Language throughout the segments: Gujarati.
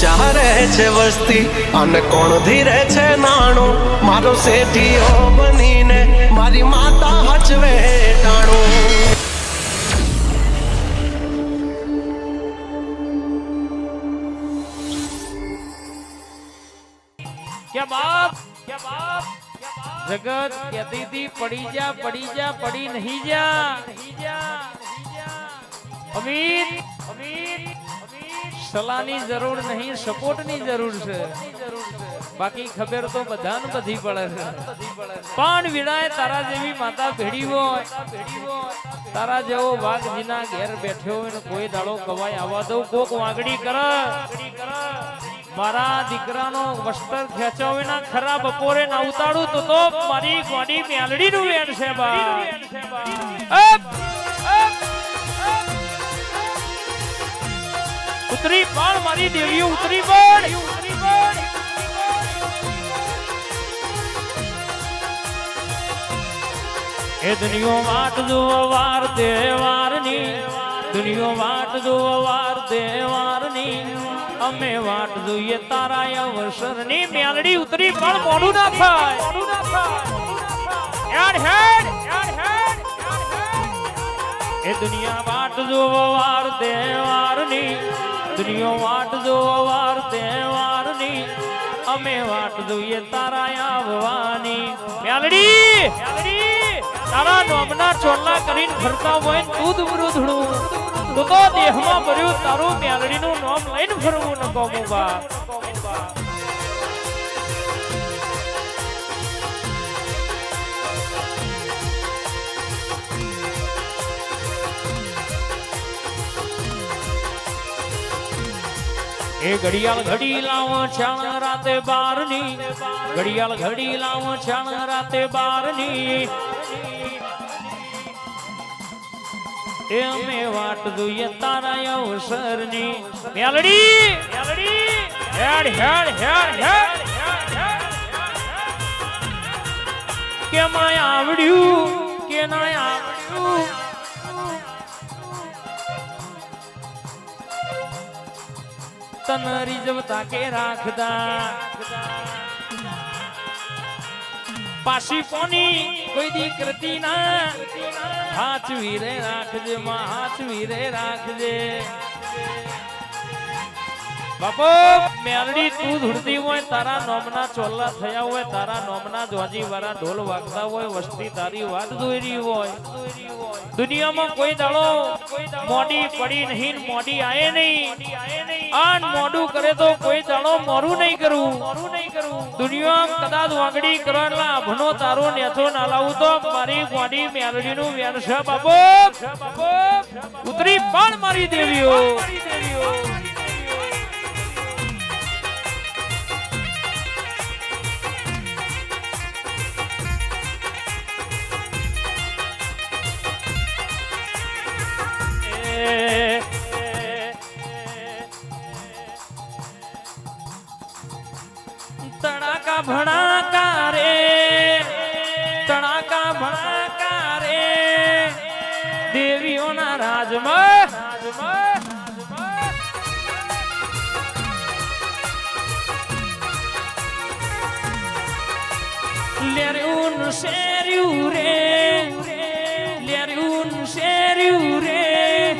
ચારે છે વસ્તી અને કોણ ધીરે છે નાણું? મારો શેઠીઓ બનીને મારી માતા હચવે ટાણું. જગત કેતી હતી પડી જા પડી જા, પડી નહીં જા. અમિત અમિત સલાહની જરૂર નહીં, સપોર્ટની જરૂર છે. બાકી ખબર તો બધાને બધી પડે છે. પણ વિડાય તારા જેવી માતા ભેડી હોય, તારા જેવો વાઘજીના ઘેર બેઠ્યો હોય કોઈ દાડો કવાય આવવા દઉં, કોક વાગડી કર. મારા દીકરાનો વસ્ત્ર ખેંચ્યો વિના ખરા બપોરે ના ઉતાડું તો તો મારી ગોડી મેલડી નું વેણ છે બા. ઉતરી પણ, મારી દેવી ઉતરી પણ. એ દુનિયો વાટ જુઓ વાર તહેવારની દુનિયો વાટ જુઓ વાર તહેવારની અમે વાટ જોઈએ તારા અવસરની. મેલડી ઉતરી પણ મોડું ના થાય યાર હેડ એ દુનિયા વાટ જુઓ વાર તહેવારની દુનિયો વાટ જુઓ વાર તહેવારની. અમે વાટ જોઈએ તારા આવવાની. મેલડી તારા નોમના ચોલ્લા કરીને ફરતા હોય તું દુમરુધડું તું દેહમાં ભર્યું તારું મેલડીનું નામ લઈને ફરવું ન કોમું બા એ ઘડિયાળ ઘડી લાવો, છાણ રાતે બારની. ઘડિયાળ ઘડી લાવો, છાણ રાતે બારની. એ અમે વાટ જોઈએ તારા અવસરની. મેલડી! મેલડી હેડ હેડ હેડ હેડ. કે માય આવડ્યું કે ના આવડ્યું. તન રીઝવતા કે રાખતા? પાછી કોની કોઈ દી કરતી ના હાચવી રે રાખજે, માં, હાચવી રે રાખજે. બાપો, મેલડી તું ધૂળતી હોય, તારા નોમના ચોલ્લા થયા હોય, તારા નોમના જોજી વાળા ઢોલ વાગતા હોય, વસ્તી તારી વાત જોઈ હોય. દુનિયામાં કોઈ દાડો મોડી પડી નહીં, મોડી આયે નહીં. આન મોડું કરે તો કોઈ દાડો મોરું નહીં કરું. મોરું નહીં કરું દુનિયા કદાચ વાંગડી કરવાના એટલે તારો નેથો ના લાવું તો મારી ગોડી મેલડી નું છે બાપો. ઉતરી પણ મારી દેવીઓ. મારી તડાકા ભણાકા રે દેવીઓના રાજમાં લેર્યું શેર્યું રે. લેર્યું શેર્યું રે.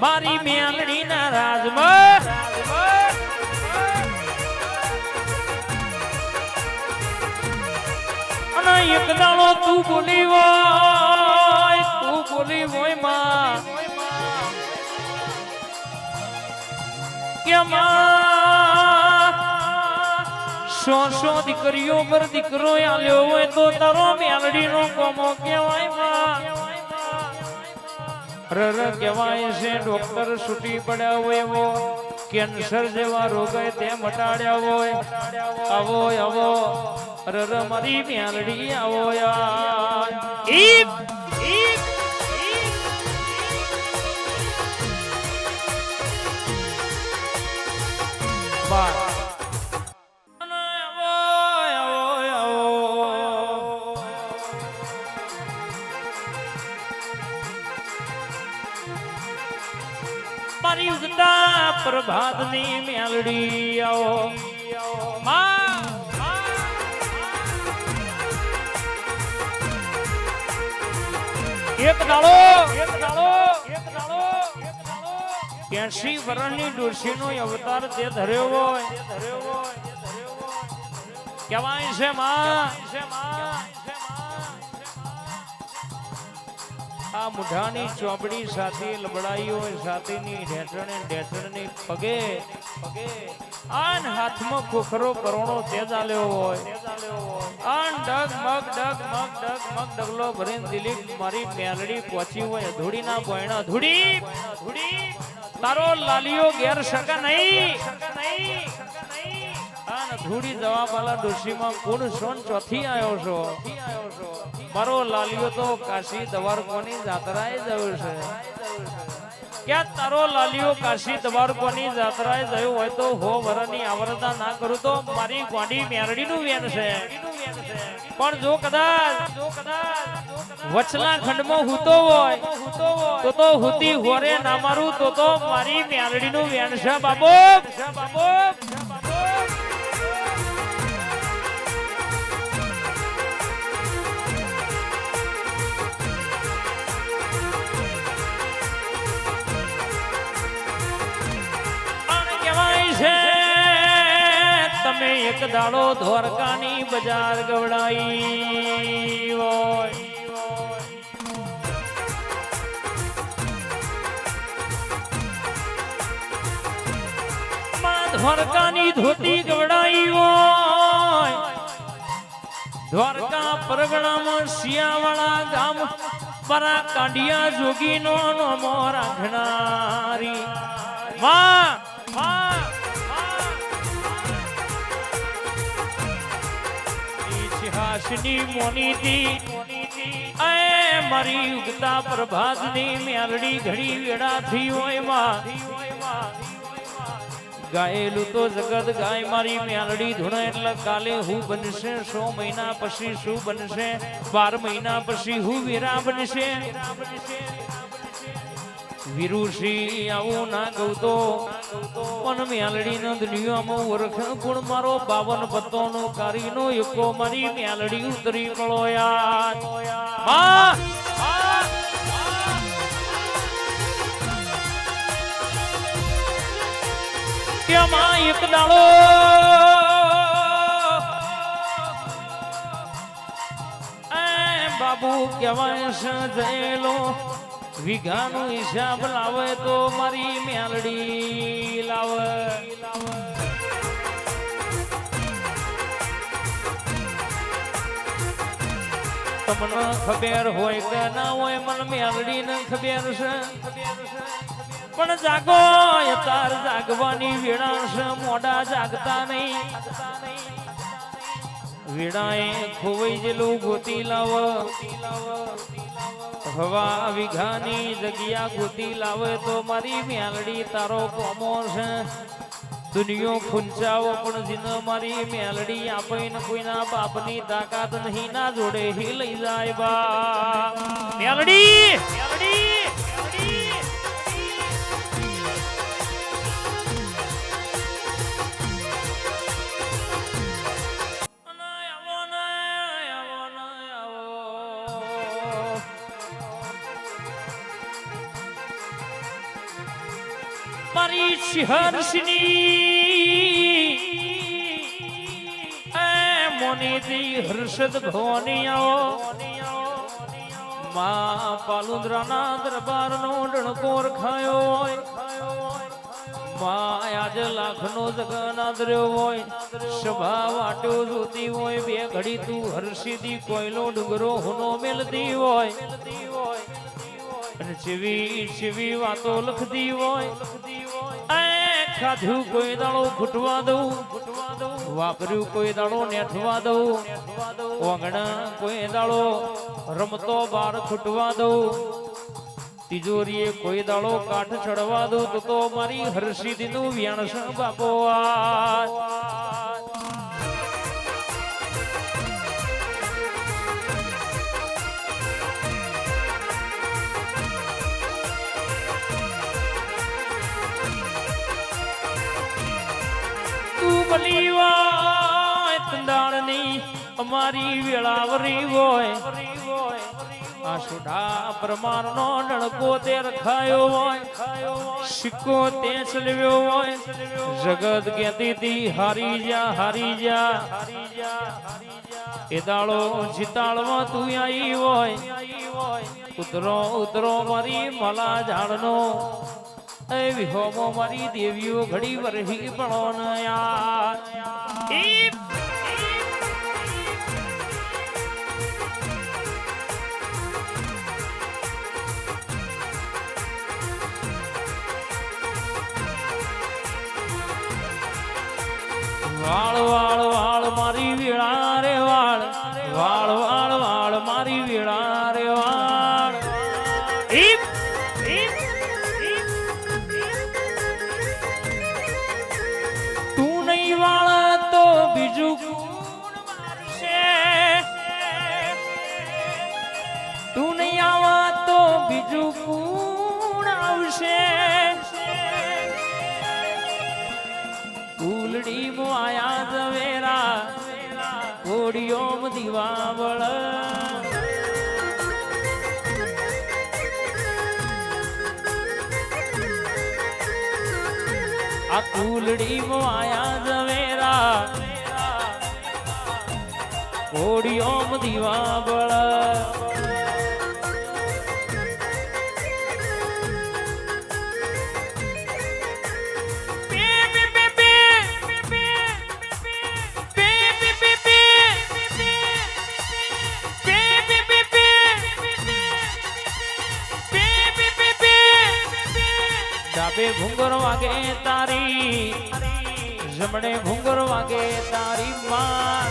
મારી મેલડીના રાજમાં એક દાણો તું બોલી હોય, તું બોલી હોયમાં. કે સો સો દીકરીઓ પર દીકરો આલ્યો હોય તો તારો મેલડીનો કોમો કહેવાયમાં. રર કહેવાય છે, ડોક્ટર છૂટી પડ્યા હોય એવો. કેન્સર જેવા રોગ તે મટાડ્યા હોય. આવો આવો રર મારી મેલડી આવો યાર. ઈપ મારી ઉગતા પ્રભાતની મેલડી આવો તે ધર્યો હોય. કહેવાય છે છે માં આ મુઢાની ચોપડી સાથે લબડાઈ હોય સાથેની ઢેટણે ઢેટણની પગે પગે. આન હાથમાં ખોખરો કરોણો તેજ આલ્યો હોય. આન ડગ, મગ ડગ મગ ડગ, મગ, ડગલો ભરીને દિલીપ મારી મેલડી પહોંચી હોય. ધૂળીના બોયણા ધૂળી ધૂળી તારો લાલીઓ ગેર શકે નહીં. ધૂળી જવા વાળા ડોશીમાં કુણ સોન ચોથી આવ્યો છો. મારો લાલિયો તો કાશી દવારકોની જાત્રાએ જયો છે. ક્યાં તારો લાલિયો કાશી દવારકોની જાત્રાએ જયો હોય તો હો વરની આવરતા ના કરું તો મારી ગોડી મેરડીનું વેન છે. પણ જો કદાચ વચલા ખંડમાં હૂતો હોય, તો તો હૂતી હોરે ના મારું, તો તો મારી મેરડીનું વેન છે બાબો બાબો. એક દાડો દ્વારકાની બજાર ગવડાઈ હોય. ધ્વરકાની ધોતી ગવડાઈ હોય. દ્વારકા પરગણામાં શિયાવાળા ગામ પરા કાંડિયા જોગીનો નો રાખનારી ઘણારી માં ઇતિહાસની મોનીતી એ મારી ઉગતા પ્રભાતની મ્યારડી ઘડી વેળાથી હોયમાં ગાયેલું તો જગત ગાય મારી મ્યાલડી ધૂણે, એટલે કાલે હું બનશે, સો મહિના પછી શું બનશે, બાર મહિના પછી હું વીરા બનશે. વિરુષી આવું ના કહું તો, પણ મ્યાલડી નો દુનિયામાં ઓળખ ગુણ મારો બાવન પત્તો નો કારી નો એકો મારી મેલડી ઉતરી પડો! એક દાડો. બાબુ કહેવાય છે જયેલો. વીઘાનો હિસાબ લાવે તો મારી મેલડી લાવે. તમને ખબર હોય કે ના હોય, મને મેલડી ને ખબર છે. પણ જાગો તાર જાગવાની વેળા છે મોડા જાગતા નહીં. વેળાએ ખોવાઈ જેલું ગોતી લાવ. હવા વિઘાની જગ્યા ગોતી લાવે તો મારી મેલડી તારો કોમો છે. દુનિયો ખુંચાવો પણ જીન મારી મેલડી આપીને કોઈના બાપની તાકાત નહીં ના જોડે હી લઈ જાય બા. મેલડી મેલડી. એ મોનીજી હર્ષદ ભવાની મા પાલુંદ્રાના દરબારનો ડણકોર ખાયો હોયમાં આજ લાખનો જગનાદર્યો હોય સભા વાટ્યો જોતી હોય, બે ઘડી તું હર્ષિદી કોયલો ડુંગરો હુનો મેલતી હોય. જેવી જેવી વાતો લખતી હોય ખાધું કોઈ દાડો ખૂટવા દઉં, વાપર્યું કોઈ દાડો નેઠવા દઉં ઓગણા કોઈ દાડો રમતો બાર ખૂટવા દઉં, તિજોરીએ કોઈ દાડો કાઠ ચડવા દઉં, તો મારી હર્ષિદી નું વ્યાણસ બાપો આ બલી હોય તંદાળની અમારી વેળાવરી હોય. આ સુઢા પ્રમાણનો ડણકો તેર ખાયો હોય સિક્કો તે ચલવ્યો હોય. જગત કહેતી હતી હારી જા હારી જા. એ દાળો જીતાળમાં તું આવી હોય. ઉતરો ઉતરો મારી મલા ઝાડનો. એ વિહોમો મારી દેવીઓ ઘડી વરહી પડો ને યાર ઈ વાળ વાળ વાળ મારી વાળ ફૂલડી આયા ઝવેરા કોડિયોમ દિવાવળ. આ ફૂલડી આયા ઝવેરા કોડિયોમ દિવાવળ. જમણે ઘુંગર વાગે તારી માં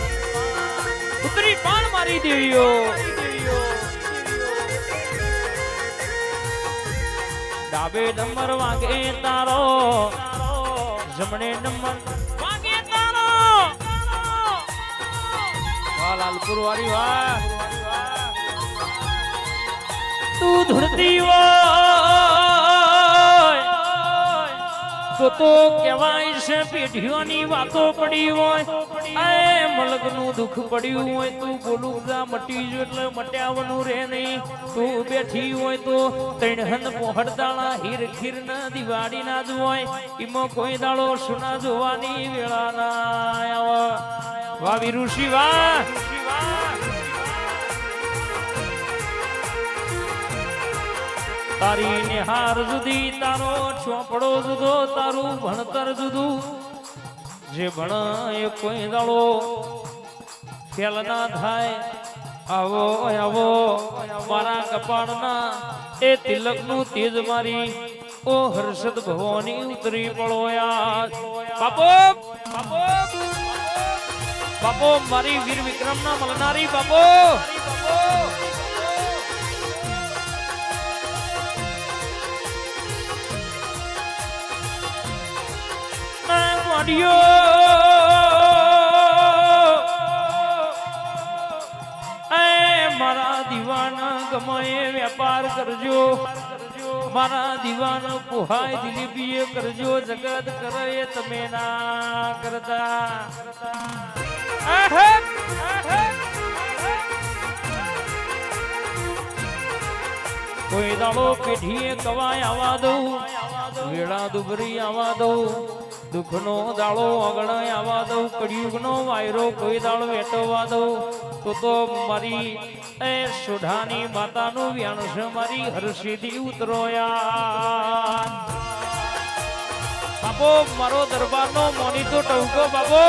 ઉતરી પાણ મારી દેવીઓ. ડાબે નંબર વાગે તારો. જમણે નંબર વાગે તારો. વાહ લાલપુર વાળી વાહ. તું ધૂળતી હોય. તો તો કહેવાય છે, પેઢીઓની વાતો પડી હોય. એ મલકનું દુઃખ પડ્યું હોય તું બોલું જા મટી જો એટલે મટ્યાવનું રે નહીં. તું બેઠી હોય તો ત્રણ હંદ પોહડદાળા હીર ખીર ના દિવાળી ના જ હોય. એમાં કોઈ દાળો સુના જોવાની વેળા ના વાહ વિરુષિ વાહ તારી નિહાર જુદી, તારો ચોપડો જુદો, તારું ભણતર જુદું. જે ભણાય કોઈ દાડો, ફેલ ના થાય. આવો આવો, મારા કપાળના, એ તિલકનું તેજ મારી. ઓ હર્ષદ ભવાની ઉતરી પડો બાપો બાપો બાપો, મારી વીર વિક્રમના મલનારી બાપો. એ મારા દીવાના ગમાએ વેપાર કરજો. મારા દીવાનો પુહાય દિલીપીએ કરજો. જગત કરે તમે ના કરતા. કોઈ દાડો પેઢીએ કવાય આવા દઉં. વેળા દુબરી આવા દઉં દુઃખનો દાળો અગણ આવા દઉં કળિયુગનો વાયરો કોઈ દાળ વેટવા દઉં તો તો મારી એ સુઢાની માતાનું વ્યાણ છે મારી હર્ષિથી ઉતરોયા બાપો, મારો દરબારનો મોનીતો ટવકો બાપો.